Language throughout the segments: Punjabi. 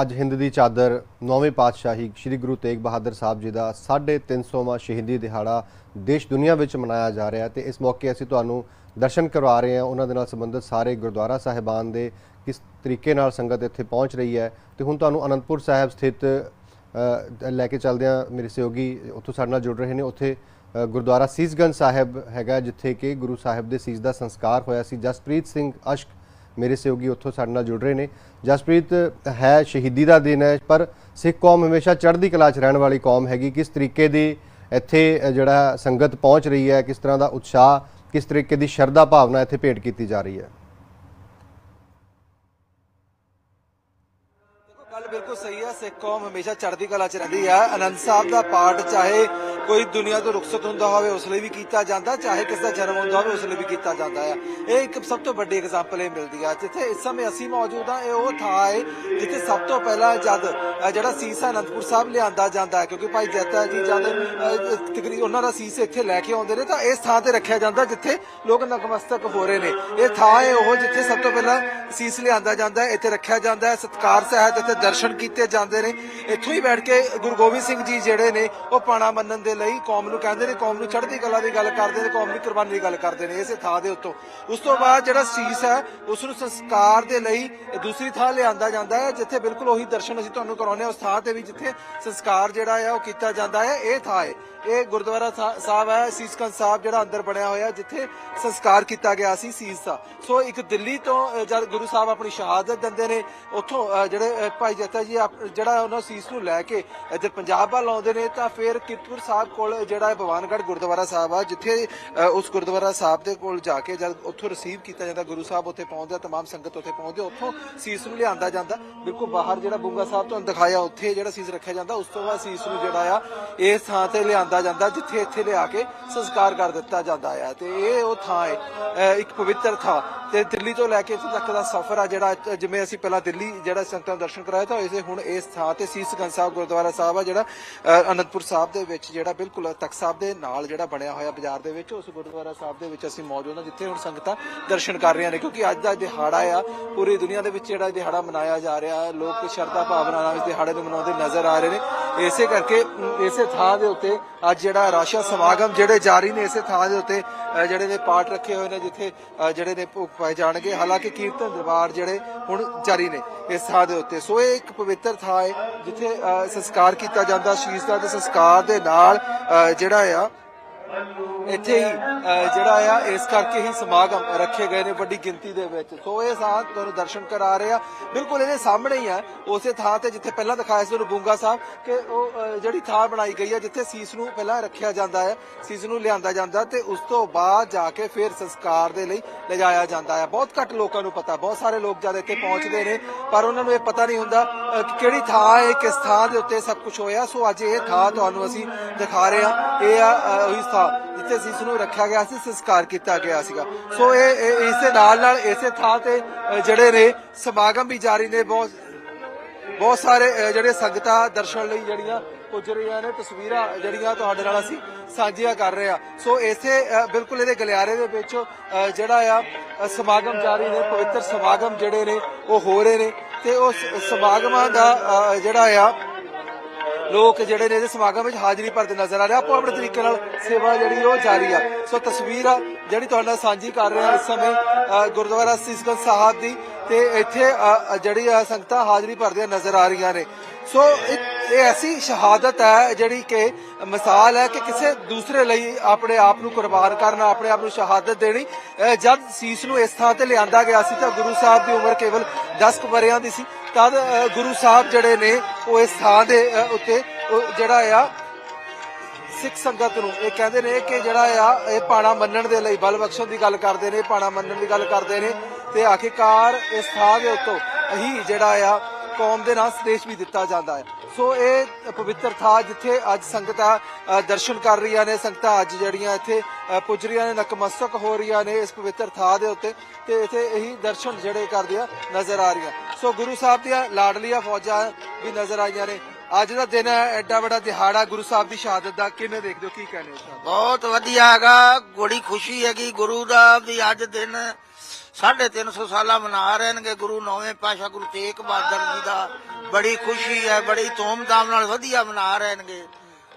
ਅੱਜ ਹਿੰਦ ਦੀ ਚਾਦਰ ਨੌਵੇਂ ਪਾਤਸ਼ਾਹੀ ਸ੍ਰੀ ਗੁਰੂ ਤੇਗ ਬਹਾਦਰ ਸਾਹਿਬ ਜੀ ਦਾ 350ਵਾਂ ਸ਼ਹੀਦੀ ਦਿਹਾੜਾ ਦੇਸ਼ ਦੁਨੀਆ ਵਿੱਚ ਮਨਾਇਆ ਜਾ ਰਿਹਾ ਹੈ ਤੇ ਇਸ ਮੌਕੇ ਅਸੀਂ ਤੁਹਾਨੂੰ ਦਰਸ਼ਨ ਕਰਵਾ ਰਹੇ ਹਾਂ। ਉਹਨਾਂ ਦੇ ਨਾਲ ਸੰਬੰਧਿਤ ਸਾਰੇ ਗੁਰਦੁਆਰਾ ਸਾਹਿਬਾਨ ਦੇ ਕਿਸ ਤਰੀਕੇ ਨਾਲ ਸੰਗਤ ਇੱਥੇ ਪਹੁੰਚ ਰਹੀ ਹੈ ਤੇ ਹੁਣ ਤੁਹਾਨੂੰ ਅਨੰਦਪੁਰ ਸਾਹਿਬ ਸਥਿਤ ਲੈ ਕੇ ਚੱਲਦੇ ਹਾਂ। ਮੇਰੇ ਸਹਿਯੋਗੀ ਉੱਥੋਂ ਸਾਡੇ ਨਾਲ ਜੁੜ ਰਹੇ ਨੇ। ਉੱਥੇ ਗੁਰਦੁਆਰਾ ਸੀਸਗੰਜ ਸਾਹਿਬ ਹੈਗਾ, ਜਿੱਥੇ ਕਿ ਗੁਰੂ ਸਾਹਿਬ ਦੇ ਸੀਸ ਦਾ ਸੰਸਕਾਰ ਹੋਇਆ ਸੀ। ਜਸਪ੍ਰੀਤ ਸਿੰਘ ਅਸ਼ਕ ਮੇਰੇ ਸਹਿਯੋਗੀ ਉੱਥੋਂ ਸਾਡੇ ਨਾਲ ਜੁੜ ਰਹੇ ਨੇ। ਜਸਪ੍ਰੀਤ, ਹੈ ਸ਼ਹੀਦੀ ਦਾ ਦਿਨ ਹੈ, ਪਰ ਸਿੱਖ ਕੌਮ ਹਮੇਸ਼ਾ ਚੜ੍ਹਦੀ ਕਲਾ 'ਚ ਰਹਿਣ ਵਾਲੀ ਕੌਮ ਹੈਗੀ। ਕਿਸ ਤਰੀਕੇ ਦੀ ਇੱਥੇ ਜਿਹੜਾ ਸੰਗਤ ਪਹੁੰਚ ਰਹੀ ਹੈ, ਕਿਸ ਤਰ੍ਹਾਂ ਦਾ ਉਤਸ਼ਾਹ, ਕਿਸ ਤਰੀਕੇ ਦੀ ਸ਼ਰਧਾ ਭਾਵਨਾ ਇੱਥੇ ਭੇਟ ਕੀਤੀ ਜਾ ਰਹੀ ਹੈ? ਗੱਲ ਬਿਲਕੁਲ ਸਹੀ ਹੈ ਸਿੱਖ ਕੌਮ ਹਮੇਸ਼ਾ ਚੜ੍ਹਦੀ ਕਲਾ 'ਚ ਰਹਿੰਦੀ ਹੈ ਅਨੰਦ ਸਾਹਿਬ ਦਾ ਪਾਠ ਚਾਹੇ ਕੋਈ ਦੁਨੀਆ ਤੋਂ ਰੁਖਸਤ ਹੁੰਦਾ ਹੋਵੇ, ਉਸ ਲਈ ਵੀ ਕੀਤਾ ਜਾਂਦਾ, ਚਾਹੇ ਕਿਸੇ ਦਾ ਜਨਮ ਹੁੰਦਾ ਹੋਵੇ, ਉਸ ਲਈ ਵੀ ਕੀਤਾ ਜਾਂਦਾ ਹੈ ਇਹ ਇੱਕ ਸਭ ਤੋਂ ਵੱਡੀ ਐਗਜ਼ਾਮਪਲ ਇਹ ਮਿਲਦੀ ਹੈ ਜਿੱਥੇ ਇਸ ਸਮੇਂ ਅਸੀਂ ਮੌਜੂਦ ਹਾਂ ਇਹ ਉਹ ਥਾਂ ਹੈ ਜਿੱਥੇ ਸਭ ਤੋਂ ਪਹਿਲਾਂ ਜਦ ਜਿਹੜਾ ਸੀਸ ਹੈ ਅਨੰਦਪੁਰ ਸਾਹਿਬ ਲਿਆਂਦਾ ਜਾਂਦਾ ਹੈ ਕਿਉਂਕਿ ਭਾਈ ਜੈਤਾ ਜੀ ਜਦ ਅ, ਉਹਨਾਂ ਦਾ ਸੀਸ ਇੱਥੇ ਲੈ ਕੇ ਆਉਂਦੇ ਨੇ ਤਾਂ ਇਸ ਥਾਂ ਤੇ ਰੱਖਿਆ ਜਾਂਦਾ ਜਿੱਥੇ ਲੋਕ ਨਤਮਸਤਕ ਹੋ ਰਹੇ ਨੇ। ਇਹ ਥਾਂ ਹੈ ਉਹ ਜਿੱਥੇ ਸਭ ਤੋਂ ਪਹਿਲਾਂ ਸੀਸ ਲਿਆਂਦਾ ਜਾਂਦਾ ਹੈ ਇੱਥੇ ਰੱਖਿਆ ਜਾਂਦਾ ਹੈ ਸਤਕਾਰ ਸਹਿਤ ਇੱਥੇ ਦਰਸ਼ਨ ਕੀਤੇ ਜਾਂਦੇ ਨੇ। ਇੱਥੋਂ ਹੀ ਬੈਠ ਕੇ ਗੁਰੂ ਗੋਬਿੰਦ ਸਿੰਘ ਜੀ ਜਿਹੜੇ ਨੇ ਉਹ ਪਾਣਾ ਮੰਨਣ ਦੇ ਲਈ ਕੌਮ ਨੂੰ ਕਹਿੰਦੇ ਨੇ ਕੌਮ ਨੂੰ ਚੜ੍ਹਦੀ ਕਲਾ ਦੀ ਗੱਲ ਕਰਦੇ ਨੇ ਕੌਮ ਦੀ ਕੁਰਬਾਨੀ ਦੀ ਗੱਲ ਕਰਦੇ ਨੇ ਇਸੇ ਥਾਂ ਦੇ ਉੱਤੋਂ। ਉਸ ਤੋਂ ਬਾਅਦ ਜਿਹੜਾ ਸੀਸ ਹੈ ਉਸ ਨੂੰ ਸੰਸਕਾਰ ਦੇ ਲਈ ਦੂਸਰੀ ਥਾਂ ਲਿਆਂਦਾ ਜਾਂਦਾ ਹੈ ਜਿੱਥੇ ਬਿਲਕੁਲ ਉਹੀ ਦਰਸ਼ਨ ਅਸੀਂ ਤੁਹਾਨੂੰ ਕਰਾਉਂਦੇ ਉਸ ਥਾਂ ਤੇ ਵੀ ਜਿੱਥੇ ਸੰਸਕਾਰ ਜਿਹੜਾ ਹੈ ਉਹ ਕੀਤਾ ਜਾਂਦਾ ਹੈ। ਇਹ ਥਾਂ ਹੈ ਇਹ ਗੁਰਦੁਆਰਾ ਸਾਹਿਬ ਹੈ, ਸੀਸਕੰਦ ਸਾਹਿਬ ਜਿਹੜਾ ਅੰਦਰ ਬਣਿਆ ਹੋਇਆ, ਜਿੱਥੇ ਸੰਸਕਾਰ ਕੀਤਾ ਗਿਆ ਸੀ ਸੀਸ ਦਾ। ਸੋ ਇੱਕ ਦਿੱਲੀ ਤੋਂ ਜਦ ਗੁਰੂ ਸਾਹਿਬ ਆਪਣੀ ਸ਼ਹਾਦਤ ਦਿੰਦੇ ਨੇ, ਉੱਥੋਂ ਜਿਹੜੇ ਭਾਈ ਜੱਤਾ ਜੀ ਜਿਹੜਾ ਉਹਨਾਂ ਸੀਸ ਨੂੰ ਲੈ ਕੇ ਇੱਧਰ ਪੰਜਾਬ ਵੱਲ ਆਉਂਦੇ ਨੇ, ਤਾਂ ਫਿਰ ਕੀਰਤਪੁਰ ਸਾਹਿਬ ਕੋਲ ਜਿਹੜਾ ਹੈ ਗੁਰਦੁਆਰਾ ਸਾਹਿਬ ਆ, ਜਿੱਥੇ ਉਸ ਗੁਰਦੁਆਰਾ ਸਾਹਿਬ ਦੇ ਕੋਲ ਜਾ ਕੇ ਜਦ ਉੱਥੋਂ ਰਿਸੀਵ ਕੀਤਾ ਜਾਂਦਾ, ਗੁਰੂ ਸਾਹਿਬ ਉੱਥੇ ਪਹੁੰਚਦਾ ਤਮਾਮ ਸੰਗਤ ਉੱਥੇ ਪਹੁੰਚਦੇ ਉੱਥੋਂ ਸੀਸ ਨੂੰ ਲਿਆਂਦਾ ਜਾਂਦਾ। ਬਿਲਕੁਲ ਬਾਹਰ ਜਿਹੜਾ ਬੁੰਗਾ ਸਾਹਿਬ ਤੁਹਾਨੂੰ ਦਿਖਾਇਆ, ਉੱਥੇ ਜਿਹੜਾ ਸੀਸ ਰੱਖਿਆ ਜਾਂਦਾ, ਉਸ ਤੋਂ ਬਾਅਦ ਸੀਸ ਨੂੰ ਜਿਹੜਾ ਆ, ਇਸ ਥਾਂ ਤੇ ਲਿਆਂਦਾ ਜਾਂਦਾ, ਜਿੱਥੇ ਇੱਥੇ ਲਿਆ ਕੇ ਸੰਸਕਾਰ ਕਰ ਦਿੱਤਾ ਜਾਂਦਾ ਹੈ ਤੇ ਇਹ ਉਹ ਥਾਂ ਹੈ ਇੱਕ ਪਵਿੱਤਰ ਥਾਂ। ਤੇ ਦਿੱਲੀ ਤੋਂ ਲੈ ਕੇ ਇੱਥੇ ਤੱਕ ਦਾ ਸਫ਼ਰ ਆ ਜਿਹੜਾ, ਜਿਵੇਂ ਅਸੀਂ ਪਹਿਲਾਂ ਦਿੱਲੀ ਜਿਹੜਾ ਸੰਗਤਾਂ ਨੂੰ ਦਰਸ਼ਨ ਕਰਾਇਆ ਤਾਂ ਇਸੇ ਹੁਣ ਇਸ ਥਾਂ ਤੇ ਸੀਸਗੰਜ ਸਾਹਿਬ ਗੁਰਦੁਆਰਾ ਸਾਹਿਬ ਆ ਜਿਹੜਾ ਅਨੰਦਪੁਰ ਸਾਹਿਬ ਦੇ ਵਿੱਚ ਜਿਹੜਾ ਬਿਲਕੁਲ ਤਖਤ ਸਾਹਿਬ ਦੇ ਨਾਲ ਜਿਹੜਾ ਬਣਿਆ ਹੋਇਆ ਬਾਜ਼ਾਰ ਦੇ ਵਿੱਚ, ਉਸ ਗੁਰਦੁਆਰਾ ਸਾਹਿਬ ਦੇ ਵਿੱਚ ਅਸੀਂ ਮੌਜੂਦ ਹਾਂ, ਜਿੱਥੇ ਹੁਣ ਸੰਗਤਾਂ ਦਰਸ਼ਨ ਕਰ ਰਹੀਆਂ ਨੇ, ਕਿਉਂਕਿ ਅੱਜ ਦਾ ਦਿਹਾੜਾ ਆ, ਪੂਰੀ ਦੁਨੀਆ ਦੇ ਵਿੱਚ ਜਿਹੜਾ ਦਿਹਾੜਾ ਮਨਾਇਆ ਜਾ ਰਿਹਾ, ਲੋਕ ਸ਼ਰਧਾ ਭਾਵਨਾ ਨਾਲ ਇਸ ਦਿਹਾੜੇ ਨੂੰ ਮਨਾਉਂਦੇ ਨਜ਼ਰ ਆ ਰਹੇ ਨੇ। ਇਸੇ ਕਰਕੇ, ਇਸੇ ਥਾਂ ਦੇ ਉੱਤੇ ਅੱਜ ਜਿਹੜਾ ਰਾਸ਼ਾ ਸਮਾਗਮ ਜਿਹੜੇ ਜਾਰੀ ਨੇ, ਇਸੇ ਥਾਂ ਦੇ ਉੱਤੇ ਜਿਹੜੇ ਨੇ ਪਾਠ ਰੱਖੇ ਹੋਏ ਨੇ ਜਿੱਥੇ ਅ, ਜਿਹੜੇ ਨੇ ਭੋਗ ਪਾਏ ਜਾਣਗੇ। ਹਾਲਾਂਕਿ ਕੀਰਤਨ ਦਰਬਾਰ ਜਿਹੜੇ ਹੁਣ ਜਾਰੀ ਨੇ ਇਸ ਥਾਂ ਦੇ ਉੱਤੇ। ਸੋ ਇਹ ਇੱਕ ਪਵਿੱਤਰ ਥਾਂ ਹੈ ਜਿੱਥੇ ਅ, ਸੰਸਕਾਰ ਕੀਤਾ ਜਾਂਦਾ। ਸ਼ੀਸ਼ ਦਾ ਤੇ ਸੰਸਕਾਰ ਦੇ ਨਾਲ ਅ, ਜਿਹੜਾ ਆ ਇੱਥੇ ਹੀ ਜਿਹੜਾ ਆ, ਇਸ ਕਰਕੇ ਹੀ ਸਮਾਗਮ ਰੱਖੇ ਗਏ ਨੇ ਵੱਡੀ ਗਿਣਤੀ ਦੇ ਵਿੱਚ। ਸੋ ਇਹ ਸਾਹ ਤੁਹਾਨੂੰ ਦਰਸ਼ਨ ਕਰਾ ਰਹੇ ਆ। ਬਿਲਕੁਲ ਇਹਦੇ ਸਾਹਮਣੇ ਹੀ ਆ, ਉਸੇ ਥਾਂ ਤੇ ਜਿੱਥੇ ਪਹਿਲਾਂ ਦਿਖਾਇਆ ਸੀ ਤੁਹਾਨੂੰ ਬੁੰਗਾ ਸਾਹਿਬ, ਕਿ ਉਹ ਜਿਹੜੀ ਥਾਂ ਬਣਾਈ ਗਈ ਹੈ ਜਿੱਥੇ ਸੀਸ ਨੂੰ ਪਹਿਲਾਂ ਰੱਖਿਆ ਜਾਂਦਾ ਹੈ ਸੀਸ ਨੂੰ ਲਿਆਂਦਾ ਜਾਂਦਾ ਤੇ ਉਸ ਤੋਂ ਬਾਅਦ ਜਾ ਕੇ ਫਿਰ ਸੰਸਕਾਰ ਦੇ ਲਈ ਲਿਜਾਇਆ ਜਾਂਦਾ ਹੈ ਬਹੁਤ ਘੱਟ ਲੋਕਾਂ ਨੂੰ ਪਤਾ, ਬਹੁਤ ਸਾਰੇ ਲੋਕ ਜਦ ਇੱਥੇ ਪਹੁੰਚਦੇ ਨੇ, ਪਰ ਉਹਨਾਂ ਨੂੰ ਇਹ ਪਤਾ ਨਹੀਂ ਹੁੰਦਾ ਕਿ ਕਿਹੜੀ ਥਾਂ ਹੈ, ਕਿਸ ਥਾਂ ਦੇ ਉੱਤੇ ਸਭ ਕੁਝ ਹੋਇਆ। ਸੋ ਅੱਜ ਇਹ ਥਾਂ ਤੁਹਾਨੂੰ ਅਸੀਂ ਦਿਖਾ ਰਹੇ ਹਾਂ ਇਹ ਆ ਉਹੀ ਥਾਂ ਜਿੱਥੇ ਸੀਸ ਨੂੰ ਰੱਖਿਆ ਗਿਆ ਸੀ, ਸੰਸਕਾਰ ਕੀਤਾ ਗਿਆ ਸੀਗਾ। ਸੋ ਇਹ ਇਸ ਦੇ ਨਾਲ ਨਾਲ ਇਸੇ ਥਾਂ ਤੇ ਜਿਹੜੇ ਨੇ, ਸਮਾਗਮ ਵੀ ਜਾਰੀ ਨੇ, ਬਹੁਤ ਬਹੁਤ ਸਾਰੇ ਜਿਹੜੇ ਸੰਗਤਾਂ ਦਰਸ਼ਨ ਲਈ ਜਿਹੜੀਆਂ ਪੁੱਜ ਰਹੀਆਂ ਨੇ, ਤਸਵੀਰਾਂ ਜਿਹੜੀਆਂ ਤੁਹਾਡੇ ਨਾਲ ਅਸੀਂ ਸਾਂਝੀਆਂ ਕਰ ਰਹੇ ਆ ਸੋ ਇਸੇ ਬਿਲਕੁਲ ਇਹਦੇ ਗਲਿਆਰੇ ਦੇ ਵਿੱਚ ਜਿਹੜਾ ਆ ਸਮਾਗਮ ਜਾਰੀ ਨੇ, ਪਵਿੱਤਰ ਸਮਾਗਮ ਜਿਹੜੇ ਨੇ, ਉਹ ਹੋ ਰਹੇ ਨੇ। ਤੇ ਉਸ ਸਮਾਗਮਾਂ ਦਾ ਜਿਹੜਾ ਆ ਲੋਕ ਜਿਹੜੇ ਨੇ ਇਹਦੇ ਸਮਾਗਮ ਵਿੱਚ ਹਾਜ਼ਰੀ ਭਰਦੇ ਨਜ਼ਰ ਆ ਰਹੇ ਆ। ਆਪੋ ਆਪਣੇ ਤਰੀਕੇ ਨਾਲ ਸੇਵਾ ਜਿਹੜੀ ਉਹ ਜਾਰੀ ਆ ਸੋ ਤਸਵੀਰ ਆ ਜਿਹੜੀ ਤੁਹਾਡੇ ਨਾਲ ਸਾਂਝੀ ਕਰ ਰਹੇ ਆ ਇਸ ਸਮੇਂ ਅ, ਗੁਰਦੁਆਰਾ ਸੀਸਗੰਜ ਸਾਹਿਬ ਦੀ ਤੇ ਇੱਥੇ ਜਿਹੜੀ ਆ ਸੰਗਤਾਂ ਹਾਜ਼ਰੀ ਭਰਦੀਆਂ ਨਜ਼ਰ ਆ ਰਹੀਆਂ ਨੇ। ਸੋ ਇਹ ਐਸੀ ਸ਼ਹਾਦਤ ਹੈ ਜਿਹੜੀ ਕਿ ਮਿਸਾਲ ਹੈ ਕਿ ਕਿਸੇ ਦੂਸਰੇ ਲਈ ਆਪਣੇ ਆਪ ਨੂੰ ਕੁਰਬਾਨ ਕਰਨਾ, ਆਪਣੇ ਆਪ ਨੂੰ ਸ਼ਹਾਦਤ ਦੇਣੀ। ਜਦ ਸੀਸ ਨੂੰ ਇਸ ਥਾਂ ਤੇ ਲਿਆਂਦਾ ਗਿਆ ਸੀ ਤਾਂ ਗੁਰੂ ਸਾਹਿਬ ਦੀ ਉਮਰ ਕੇਵਲ 10 ਕੁ ਵਰ੍ਹਿਆਂ ਦੀ ਸੀ। ਤਦ ਗੁਰੂ ਸਾਹਿਬ ਜਿਹੜੇ ਨੇ ਉਹ ਇਸ ਥਾਂ ਦੇ ਉੱਤੇ ਜਿਹੜਾ ਆ ਸਿੱਖ ਸੰਗਤ ਨੂੰ। ਇਹ ਕਹਿੰਦੇ ਨੇ ਕਿ ਜਿਹੜਾ ਆ, ਇਹ ਪਾਣਾ ਮੰਨਣ ਦੇ ਲਈ, ਬਲ ਬਖਸ਼ਣ ਦੀ ਗੱਲ ਕਰਦੇ ਨੇ, ਪਾਣਾ ਮੰਨਣ ਦੀ ਗੱਲ ਕਰਦੇ ਨੇ ਤੇ ਆਖਿਰਕਾਰ ਇਸ ਥਾਂ ਦੇ ਉੱਤੋਂ ਹੀ ਜਿਹੜਾ ਆ, ਕੌਮ ਦੇ ਨਾਲ ਸੰਦੇਸ਼ ਵੀ ਦਿੱਤਾ ਜਾਂਦਾ ਹੈ। ਸੋ ਇਹ ਪਵਿੱਤਰ ਥਾਂ ਜਿੱਥੇ ਅੱਜ ਸੰਗਤਾਂ ਦਰਸ਼ਨ ਕਰ ਰਹੀਆਂ ਨੇ, ਸੰਗਤਾਂ ਅੱਜ ਜਿਹੜੀਆਂ ਇੱਥੇ ਪੁੱਜ ਰਹੀਆਂ ਨੇ ਨਕਮਸਤਕ ਹੋ ਰਹੀਆਂ ਨੇ ਇਸ ਪਵਿੱਤਰ ਥਾਂ ਦੇ ਉੱਤੇ ਤੇ ਇੱਥੇ ਇਹੀ ਦਰਸ਼ਨ ਜਿਹੜੇ ਕਰਦੀਆਂ ਨਜ਼ਰ ਆ ਰਹੀਆਂ। ਸੋ ਗੁਰੂ ਸਾਹਿਬ ਦੀਆਂ ਲਾਡਲੀਆਂ ਫੌਜਾਂ ਵੀ ਨਜ਼ਰ ਆਈਆਂ ਨੇ। ਅੱਜ ਦਾ ਦਿਨ ਐਡਾ ਵੱਡਾ ਦਿਹਾੜਾ ਗੁਰੂ ਸਾਹਿਬ ਦੀ ਸ਼ਹਾਦਤ ਦਾ। ਕਿਵੇਂ ਦੇਖਦੇ ਹੋ ਕੀ ਕਹਿੰਦੇ ਹੋ ਸਾਹਿਬ ਬਹੁਤ ਵਧੀਆ ਹੈਗਾ ਬੜੀ ਖੁਸ਼ੀ ਹੈਗੀ ਗੁਰੂ ਦਾ ਵੀ ਅੱਜ ਦਿਨ 350 ਸਾਲਾ ਮਨਾ ਰਹੇ ਨੇ ਗੁਰੂ ਨੌਵੇਂ ਪਾਸ਼ਾ ਗੁਰੂ ਤੇਗ ਬਹਾਦਰ ਜੀ ਦਾ। ਬੜੀ ਖੁਸ਼ੀ ਹੈ ਬੜੀ ਧੂਮਧਾਮ ਨਾਲ ਵਧੀਆ ਮਨਾ ਰਹੇ ਨੇ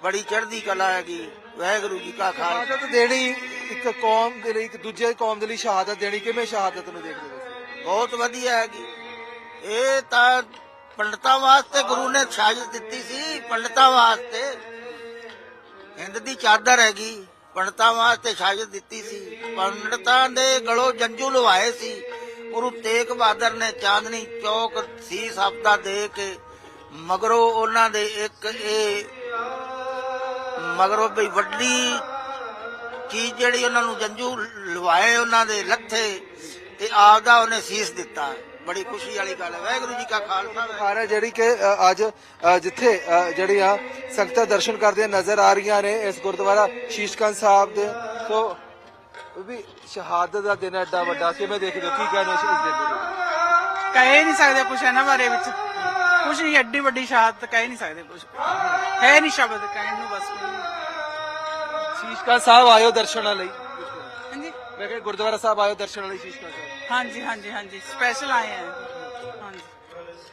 ਬੜੀ ਚੜ੍ਹਦੀ ਕਲਾ ਹੈਗੀ ਵਾਹਿਗੁਰੂ ਜੀ ਕਾ ਖਾਲਸਾ। ਸ਼ਹਾਦਤ ਦੇਣੀ ਇੱਕ ਕੌਮ ਦੇ ਲਈ ਇੱਕ ਦੂਜੇ ਕੌਮ ਦੇ ਲਈ ਸ਼ਹਾਦਤ ਦੇਣੀ ਕਿਵੇਂ ਸ਼ਹਾਦਤ ਨੂੰ ਦੇਖਦੇ ਹੋ? ਬਹੁਤ ਵਧੀਆ ਹੈਗੀ। ਇਹ ਤਾਂ ਪੰਡਤਾਂ ਵਾਸਤੇ ਗੁਰੂ ਨੇ ਸ਼ਹਾਦਤ ਦਿੱਤੀ ਸੀ, ਪੰਡਤਾਂ ਵਾਸਤੇ। ਹਿੰਦ ਦੀ ਚਾਦਰ ਹੈਗੀ, ਪੰਡਤਾਂ ਵਾਸਤੇ ਸ਼ਹਾਦਤ ਦਿੱਤੀ ਸੀ। ਪੰਡਤਾਂ ਦੇ ਗਲੋਂ ਜੰਜੂ ਲਵਾਏ ਸੀ। ਗੁਰੂ ਤੇਗ ਬਹਾਦਰ ਨੇ ਚਾਂਦਨੀ ਚੌਕ ਸੀਸ ਹਫਤਾ ਦੇ ਕੇ, ਮਗਰੋਂ ਉਹਨਾਂ ਦੇ ਇੱਕ ਇਹ, ਮਗਰੋਂ ਬਈ ਵੱਡੀ ਚੀਜ਼ ਜਿਹੜੀ ਉਹਨਾਂ ਨੂੰ ਜੰਜੂ ਲਵਾਏ ਉਹਨਾਂ ਦੇ ਲੱਥੇ ਤੇ ਆਪ ਦਾ ਉਹਨੇ ਸੀਸ ਦਿੱਤਾ। ਬੜੀ ਖੁਸ਼ੀ ਵਾਲੀ ਗੱਲ ਹੈ। ਵਾਹਿਗੁਰੂ ਜੀ ਕਾ ਖਾਲਸਾ ਰਿਹਾ ਜਿਹੜੀ ਕਿ ਅ, ਅੱਜ ਅ, ਜਿੱਥੇ ਅ, ਜਿਹੜੀਆਂ ਸੰਗਤਾਂ ਦਰਸ਼ਨ ਕਰਦੀਆਂ ਨਜ਼ਰ ਆ ਰਹੀਆਂ ਨੇ ਇਸ ਗੁਰਦੁਆਰਾ ਸ਼ੀਸ਼ਗੰਜ ਸਾਹਿਬ ਦੇ। ਸੋ ਉਹ ਵੀ ਸ਼ਹਾਦਤ ਦਾ ਦਿਨ ਐਡਾ ਵੱਡਾ। ਕਿਵੇਂ ਦੇਖਦੇ ਹੋ ਕੀ ਕਹਿੰਦੇ ਹੋ ਇਸ ਦਿਨ? ਦੇ ਕਹਿ ਨਹੀਂ ਸਕਦੇ ਕੁਛ ਇਹਨਾਂ ਬਾਰੇ ਵਿੱਚ। ਕੁਛ ਨਹੀਂ ਐਡੀ ਵੱਡੀ ਸ਼ਹਾਦਤ ਕਹਿ ਨਹੀਂ ਸਕਦੇ ਕੁਛ। ਹੈ ਨਹੀਂ ਸ਼ਬਦ ਕਹਿਣ ਨੂੰ ਬਸ। ਸ਼ੀਸ਼ਗੰਜ ਸਾਹਿਬ ਆਇਓ ਦਰਸ਼ਨਾਂ ਲਈ। ਹਾਂਜੀ। ਮੈਂ ਕਿਹਾ ਗੁਰਦੁਆਰਾ ਸਾਹਿਬ ਆਇਓ ਦਰਸ਼ਨਾਂ ਲਈ ਸ਼ੀਸ਼ਗੰਜ ਸਾਹਿਬ। ਹਾਂਜੀ ਹਾਂਜੀ ਹਾਂਜੀ। ਸਪੈਸ਼ਲ ਆਏ ਆ। ਹਾਂਜੀ।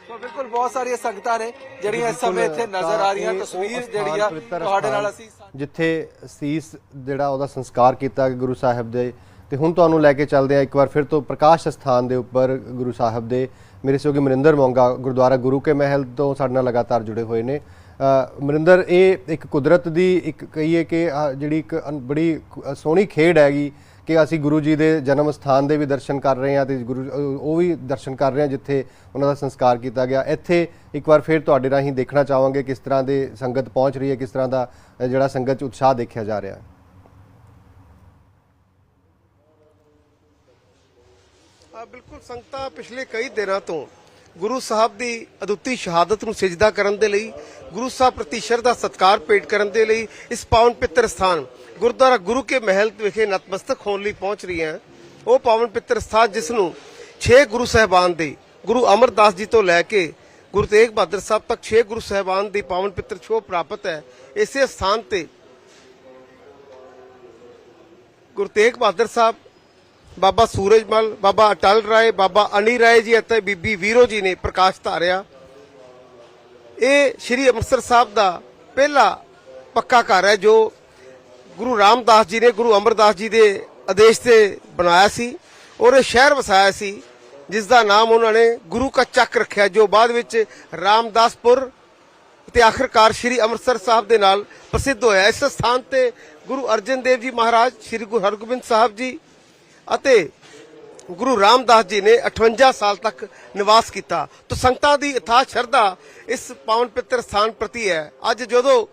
ਸੋ ਬਿਲਕੁਲ ਬਹੁਤ ਸਾਰੀਆਂ ਸੰਗਤਾਂ ਨੇ ਜਿਹੜੀਆਂ ਇਸ ਸਮੇਂ ਇੱਥੇ ਨਜ਼ਰ ਆ ਰਹੀਆਂ। ਤਸਵੀਰ ਜਿਹੜੀ ਆ ਤੁਹਾਡੇ ਨਾਲ ਅਸੀਂ ਜਿੱਥੇ ਸੀਸ ਜਿਹੜਾ ਉਹਦਾ ਸੰਸਕਾਰ ਕੀਤਾ ਗਿਆ ਗੁਰੂ ਸਾਹਿਬ ਦੇ। ਤੇ ਹੁਣ ਤੁਹਾਨੂੰ ਲੈ ਕੇ ਚੱਲਦੇ ਆ ਇੱਕ ਵਾਰ ਫਿਰ ਤੋਂ ਪ੍ਰਕਾਸ਼ ਸਥਾਨ ਦੇ ਉੱਪਰ ਗੁਰੂ ਸਾਹਿਬ ਦੇ। ਮੇਰੇ ਸਹਿਯੋਗੀ ਮਨਿੰਦਰ ਮੋਂਗਾ ਗੁਰਦੁਆਰਾ ਗੁਰੂ ਕੇ ਮਹਿਲ ਤੋਂ ਸਾਡੇ ਨਾਲ ਲਗਾਤਾਰ ਜੁੜੇ ਹੋਏ ਨੇ। ਮਨਿੰਦਰ ਇਹ ਇੱਕ ਕੁਦਰਤ ਦੀ ਇੱਕ ਕਹੀਏ ਕਿ ਜਿਹੜੀ ਇੱਕ ਬੜੀ ਸੋਹਣੀ ਖੇਡ ਹੈਗੀ। ਕਿ ਅਸੀਂ ਗੁਰੂ ਜੀ ਦੇ ਜਨਮ ਸਥਾਨ ਦੇ ਵੀ ਦਰਸ਼ਨ ਕਰ ਰਹੇ ਹਾਂ ਤੇ ਗੁਰੂ ਉਹ ਵੀ ਦਰਸ਼ਨ ਕਰ ਰਹੇ ਹਾਂ ਜਿੱਥੇ ਉਹਨਾਂ ਦਾ ਸੰਸਕਾਰ ਕੀਤਾ ਗਿਆ। ਇੱਥੇ ਇੱਕ ਵਾਰ ਫਿਰ ਤੁਹਾਡੇ ਰਾਹੀਂ ਦੇਖਣਾ ਚਾਹਾਂਗੇ ਕਿਸ ਤਰ੍ਹਾਂ ਦੇ ਸੰਗਤ ਪਹੁੰਚ ਰਹੀ ਹੈ, ਕਿਸ ਤਰ੍ਹਾਂ ਦਾ ਜਿਹੜਾ ਸੰਗਤ 'ਚ ਉਤਸ਼ਾਹ ਦੇਖਿਆ ਜਾ ਰਿਹਾ। ਹੈ, ਬਿਲਕੁਲ ਸੰਗਤਾਂ ਪਿਛਲੇ ਕਈ ਦਿਨਾਂ ਤੋਂ ਗੁਰੂ ਸਾਹਿਬ ਦੀ ਅਦੁੱਤੀ ਸ਼ਹਾਦਤ ਨੂੰ ਸਜਦਾ ਕਰਨ ਦੇ ਲਈ, ਗੁਰੂ ਸਾਹਿਬ ਪ੍ਰਤੀ ਸ਼ਰਧਾ ਸਤਕਾਰ ਭੇਟ ਕਰਨ ਦੇ ਲਈ ਇਸ ਪਾਵਨ ਪਿੱਤਰ ਸਥਾਨ, ਗੁਰਦੁਆਰਾ ਗੁਰੂ ਕੇ ਮਹਿਲ ਵਿਖੇ ਨਤਮਸਤਕ ਹੋਣ ਲਈ ਪਹੁੰਚ ਰਹੀਆਂ ਹਨ। ਉਹ ਪਾਵਨ ਪਿੱਤਰ ਸਥਾਨ ਜਿਸ ਨੂੰ 6 ਗੁਰੂ ਸਾਹਿਬਾਨ ਦੇ, ਗੁਰੂ ਅਮਰਦਾਸ ਜੀ ਤੋਂ ਲੈ ਕੇ ਗੁਰੂ ਤੇਗ ਬਹਾਦਰ ਸਾਹਿਬ ਤੱਕ 6 ਗੁਰੂ ਸਾਹਿਬਾਨ ਦੀ ਪਾਵਨ ਪਿੱਤਰ ਛੋਹ ਪ੍ਰਾਪਤ ਹੈ ਇਸੇ ਸਥਾਨ ਤੇ ਗੁਰੂ ਤੇਗ ਬਹਾਦਰ ਸਾਹਿਬ ਬਾਬਾ ਸੂਰਜਮਲ ਬਾਬਾ ਅਟਲ ਰਾਏ, ਬਾਬਾ ਅਨੀ ਰਾਏ ਜੀ ਅਤੇ ਬੀਬੀ ਵੀਰੋ ਜੀ ਨੇ ਪ੍ਰਕਾਸ਼ ਧਾਰਿਆ। ਇਹ ਸ੍ਰੀ ਅੰਮ੍ਰਿਤਸਰ ਸਾਹਿਬ ਦਾ ਪਹਿਲਾ ਪੱਕਾ ਘਰ ਹੈ ਜੋ ਗੁਰੂ ਰਾਮਦਾਸ ਜੀ ਨੇ, ਗੁਰੂ ਅਮਰਦਾਸ ਜੀ ਦੇ ਆਦੇਸ਼ ਤੇ ਬਣਾਇਆ ਸੀ ਔਰ ਇਹ ਸ਼ਹਿਰ ਵਸਾਇਆ ਸੀ, ਜਿਸ ਦਾ ਨਾਮ ਉਹਨਾਂ ਨੇ ਗੁਰੂ ਕਾ ਚੱਕ ਰੱਖਿਆ, ਜੋ ਬਾਅਦ ਵਿੱਚ ਰਾਮਦਾਸਪੁਰ ਤੇ ਆਖਰਕਾਰ ਸ੍ਰੀ ਅੰਮ੍ਰਿਤਸਰ ਸਾਹਿਬ ਦੇ ਨਾਲ ਪ੍ਰਸਿੱਧ ਹੋਇਆ। ਇਸ ਸਥਾਨ ਤੇ ਗੁਰੂ ਅਰਜਨ ਦੇਵ ਜੀ ਮਹਾਰਾਜ, ਸ੍ਰੀ ਗੁਰੂ ਹਰਗੋਬਿੰਦ ਸਾਹਿਬ ਜੀ ਅਤੇ ਗੁਰੂ ਰਾਮਦਾਸ ਜੀ ਨੇ 58 ਸਾਲ ਤੱਕ ਨਿਵਾਸ ਕੀਤਾ। ਤਾਂ ਸੰਗਤਾਂ ਦੀ ਇਥਾ ਸ਼ਰਧਾ ਇਸ ਪਾਵਨ ਪਿੱਤਰ ਸਥਾਨ ਪ੍ਰਤੀ ਹੈ। ਅੱਜ ਜਦੋਂ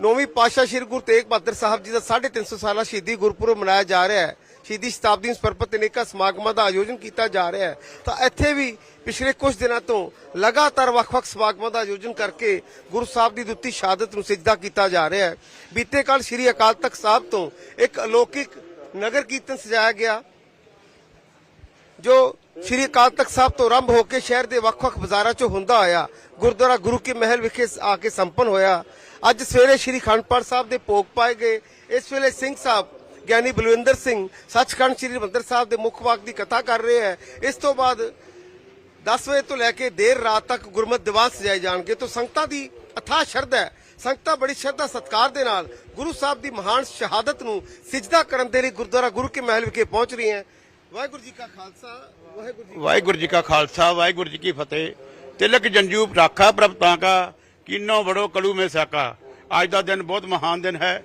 ਨੌਵੀਂ ਪਾਤਸ਼ਾਹ ਸ੍ਰੀ ਗੁਰੂ ਤੇਗ ਬਹਾਦਰ ਸਾਹਿਬ ਜੀ ਦਾ 350 ਸਾਲਾ ਸ਼ਹੀਦੀ ਗੁਰਪੁਰਬ ਮਨਾਇਆ ਜਾ ਰਿਹਾ ਹੈ, ਸ਼ਹੀਦੀ ਸ਼ਤਾਬਦੀ ਨੂੰ ਅਨੇਕਾਂ ਸਮਾਗਮਾਂ ਦਾ ਆਯੋਜਨ ਕੀਤਾ ਜਾ ਰਿਹਾ ਹੈ, ਤਾਂ ਇੱਥੇ ਵੀ ਪਿਛਲੇ ਕੁਝ ਦਿਨਾਂ ਤੋਂ ਲਗਾਤਾਰ ਵੱਖ-ਵੱਖ ਸਮਾਗਮਾਂ ਦਾ ਆਯੋਜਨ ਕਰਕੇ ਗੁਰੂ ਸਾਹਿਬ ਦੀ ਦਿੱਤੀ ਸ਼ਹਾਦਤ ਨੂੰ ਸਿਜਦਾ ਕੀਤਾ ਜਾ ਰਿਹਾ ਹੈ। ਬੀਤੇ ਕੱਲ ਸ੍ਰੀ ਅਕਾਲ ਤਖਤ ਸਾਹਿਬ ਤੋਂ ਇੱਕ ਅਲੌਕਿਕ ਨਗਰ ਕੀਰਤਨ ਸਜਾਇਆ ਗਿਆ, ਜੋ ਸ੍ਰੀ ਅਕਾਲ ਤਖਤ ਸਾਹਿਬ ਤੋਂ ਆਰੰਭ ਹੋ ਕੇ ਸ਼ਹਿਰ ਦੇ ਵੱਖ-ਵੱਖ ਬਾਜ਼ਾਰਾਂ 'ਚੋਂ ਹੁੰਦਾ ਆਇਆ, ਗੁਰਦੁਆਰਾ ਗੁਰੂ ਕੇ ਮਹਿਲ ਵਿਖੇ ਆ ਕੇ ਸੰਪਨ ਹੋਇਆ। ਅੱਜ ਸਵੇਰੇ ਸ੍ਰੀ ਖੰਡਪਾਠ ਸਾਹਿਬ ਦੇ ਭੋਗ ਪਾਏ ਗਏ। ਇਸ ਵੇਲੇ ਸਿੰਘ ਸਾਹਿਬ, ਗਿਆਨੀ ਬਲਵਿੰਦਰ ਸਿੰਘ, ਸੱਚਖੰਡ ਸ੍ਰੀ ਹਰਿਮੰਦਰ ਸਾਹਿਬ ਦੇ ਮੁੱਖ ਵਾਕ ਦੀ ਕਥਾ ਕਰ ਰਹੇ ਹੈ। ਇਸ ਤੋਂ ਬਾਅਦ 10 ਵਜੇ ਤੋਂ ਲੈ ਕੇ ਦੇਰ ਰਾਤ ਤੱਕ ਗੁਰਮਤਿ ਦਿਵਾਸ ਸਜਾਏ ਜਾਣਗੇ, ਤਾਂ ਸੰਗਤਾਂ ਦੀ ਅਥਾਹ ਸ਼ਰਧਾ ਹੈ। ਸੰਗਤਾਂ ਬੜੀ ਸ਼ਰਧਾ ਸਤਕਾਰ ਦੇ ਨਾਲ ਗੁਰੂ ਸਾਹਿਬ ਦੀ ਮਹਾਨ ਸ਼ਹਾਦਤ ਨੂੰ ਸਿਜਦਾ ਕਰਨ ਦੇ ਲਈ ਗੁਰਦੁਆਰਾ ਗੁਰੂ ਕੇ ਮਹਿਲ ਵਿਖੇ ਪਹੁੰਚ ਰਹੀ ਹੈ। ਵਾਹਿਗੁਰੂ ਜੀ ਕਾ ਖਾਲਸਾ, ਵਾਹਿਗੁਰੂ ਜੀ ਵਾਹਿਗੁਰੂ ਜੀ ਕਾ ਖਾਲਸਾ, ਵਾਹਿਗੁਰੂ ਜੀ ਕੀ ਫਤਿਹ। ਤਿਲਕ ਜੰਜੂ ਰਾਖਾ ਪ੍ਰਭ ਤਾਂ ਕਾ, ਕੀਨੋ ਬੜੋ ਕਲੂ ਮੇ ਸਾਕਾ। ਅੱਜ ਦਾ ਦਿਨ ਬਹੁਤ ਮਹਾਨ ਦਿਨ ਹੈ।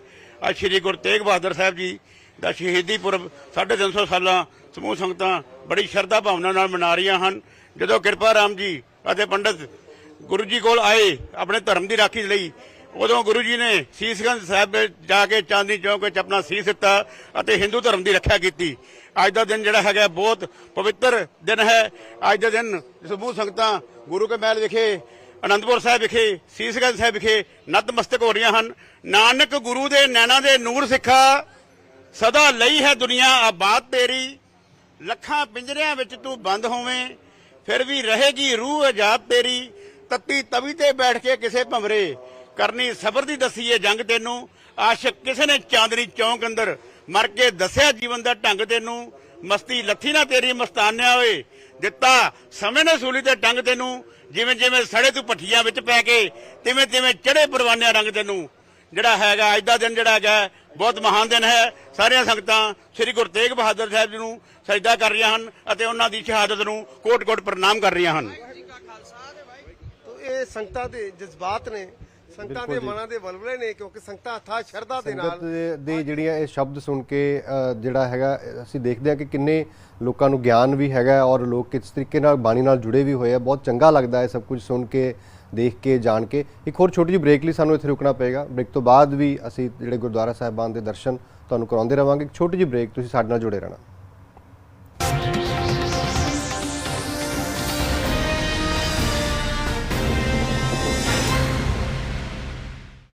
ਅੱਜ ਸ੍ਰੀ ਗੁਰੂ ਤੇਗ ਬਹਾਦਰ ਸਾਹਿਬ ਜੀ ਦਾ ਸ਼ਹੀਦੀ ਪੁਰਬ 350 ਸਾਲਾਂ ਸਮੂਹ ਸੰਗਤਾਂ ਬੜੀ ਸ਼ਰਧਾ ਭਾਵਨਾ ਨਾਲ ਮਨਾ ਰਹੀਆਂ ਹਨ। ਜਦੋਂ ਕਿਰਪਾ ਰਾਮ ਜੀ ਅਤੇ ਪੰਡਤ ਗੁਰੂ ਜੀ ਕੋਲ ਆਏ ਆਪਣੇ ਧਰਮ ਦੀ ਰਾਖੀ ਲਈ, ਉਦੋਂ ਗੁਰੂ ਜੀ ਨੇ ਸੀਸਗੰਜ ਸਾਹਿਬ ਜਾ ਕੇ ਚਾਂਦੀ ਚੌਂਕ ਵਿੱਚ ਆਪਣਾ ਸੀਸ ਦਿੱਤਾ ਅਤੇ ਹਿੰਦੂ ਧਰਮ ਦੀ ਰੱਖਿਆ ਕੀਤੀ। ਅੱਜ ਦਾ ਦਿਨ ਜਿਹੜਾ ਹੈਗਾ ਬਹੁਤ ਪਵਿੱਤਰ ਦਿਨ ਹੈ। ਅੱਜ ਦਾ ਦਿਨ ਸਮੂਹ ਸੰਗਤਾਂ ਗੁਰੂ ਕੇ ਮਹਿਲ ਵਿਖੇ, ਅਨੰਦਪੁਰ ਸਾਹਿਬ ਵਿਖੇ, ਸੀਸਗੰਜ ਸਾਹਿਬ ਵਿਖੇ ਨਤਮਸਤਕ ਹੋ ਰਹੀਆਂ ਹਨ। ਨਾਨਕ ਗੁਰੂ ਦੇ ਨੈਣਾ ਦੇ ਨੂਰ ਸਿੱਖਾ, ਸਦਾ ਲਈ ਹੈ ਦੁਨੀਆ ਆਬਾਦ ਤੇਰੀ। ਲੱਖਾਂ ਪਿੰਜਰਿਆਂ ਵਿੱਚ ਤੂੰ ਬੰਦ ਹੋਵੇਂ ਫਿਰ ਵੀ ਰਹੇਗੀ ਰੂਹ ਆਜ਼ਾਦ ਤੇਰੀ। ਤੱਤੀ ਤਵੀ ਤੇ ਬੈਠ ਕੇ ਕਿਸੇ ਭੰਵਰੇ। ਕਰਨੀ ਸਬਰ ਦੀ ਦਸੀਏ ਜੰਗ ਤੈਨੂੰ। ਆਸ਼ਿਕ ਕਿਸੇ ਨੇ ਚਾਂਦਨੀ ਚੌਂਕ ਅੰਦਰ ਮਰ ਕੇ ਦੱਸਿਆ ਜੀਵਨ ਦਾ ਢੰਗ ਤੈਨੂੰ। ਮਸਤੀ ਲੱਥੀ ਨਾ ਤੇਰੀ ਮਸਤਾਨਿਆ ਓਏ। ਦਿੱਤਾ ਸਮੇਂ ਨੇ ਸੂਲੀ ਤੇ ਟੰਗ ਤੈਨੂੰ। ਜਿਵੇਂ ਜਿਵੇਂ ਸੜੇ ਤੂੰ ਪੱਠੀਆਂ ਵਿੱਚ ਪੈ ਕੇ ਤਿਵੇਂ ਤਿਵੇਂ ਚੜੇ ਪਰਵਾਨਿਆਂ ਰੰਗ ਤੈਨੂੰ। ਜਿਹੜਾ ਹੈਗਾ ਅੱਜ ਦਾ ਦਿਨ ਜਿਹੜਾ ਹੈਗਾ ਬਹੁਤ ਮਹਾਨ ਦਿਨ ਹੈ। ਸਾਰੀਆਂ ਸੰਗਤਾਂ ਸ੍ਰੀ ਗੁਰੂ ਤੇਗ ਬਹਾਦਰ ਸਾਹਿਬ ਜੀ ਨੂੰ ਸਜਦਾ ਕਰ ਰਹੀਆਂ ਹਨ ਅਤੇ ਉਹਨਾਂ ਦੀ ਸ਼ਹਾਦਤ ਨੂੰ ਕੋਟ-ਕੋਟ ਪ੍ਰਣਾਮ ਕਰ ਰਹੀਆਂ ਹਨ। ਤੋ ਇਹ ਸੰਗਤਾਂ ਦੇ ਜਜ਼ਬਾਤ ਨੇ ਸੰਗਤਾਂ ਦੇ ਮਨਾਂ ਦੇ ਵਲਵਲੇ ਨੇ ਕਿਉਂਕਿ ਸੰਗਤਾਂ ਅਥਾਹ ਸ਼ਰਧਾ ਦੇ ਨਾਲ ਦੇ- ਜਿਹੜੀਆਂ ਇਹ ਸ਼ਬਦ ਸੁਣ ਕੇ ਜਿਹੜਾ ਹੈਗਾ ਅਸੀਂ ਦੇਖਦੇ ਹਾਂ ਕਿ ਕਿੰਨੇ ਲੋਕਾਂ ਨੂੰ ਗਿਆਨ ਵੀ ਹੈਗਾ ਔਰ ਲੋਕ ਕਿਸ ਤਰੀਕੇ ਨਾਲ ਬਾਣੀ ਨਾਲ ਜੁੜੇ ਵੀ ਹੋਏ ਆ। ਬਹੁਤ ਚੰਗਾ ਲੱਗਦਾ ਹੈ ਸਭ ਕੁਝ ਸੁਣ ਕੇ। ਦੇਖ ਕੇ, ਜਾਣ ਕੇ। ਇੱਕ ਹੋਰ ਛੋਟੀ ਜਿਹੀ ਬ੍ਰੇਕ ਲਈ ਸਾਨੂੰ ਇੱਥੇ ਰੁਕਣਾ ਪਏਗਾ। ਬ੍ਰੇਕ ਤੋਂ ਬਾਅਦ ਵੀ ਅਸੀਂ ਜਿਹੜੇ ਗੁਰਦੁਆਰਾ ਸਾਹਿਬਾਨ ਦੇ ਦਰਸ਼ਨ ਤੁਹਾਨੂੰ ਕਰਾਉਂਦੇ ਰਵਾਂਗੇ। ਇੱਕ ਛੋਟੀ ਜਿਹੀ ਬ੍ਰੇਕ ਤੁਸੀਂ ਸਾਡੇ ਨਾਲ ਜੁੜੇ ਰਹਿਣਾ।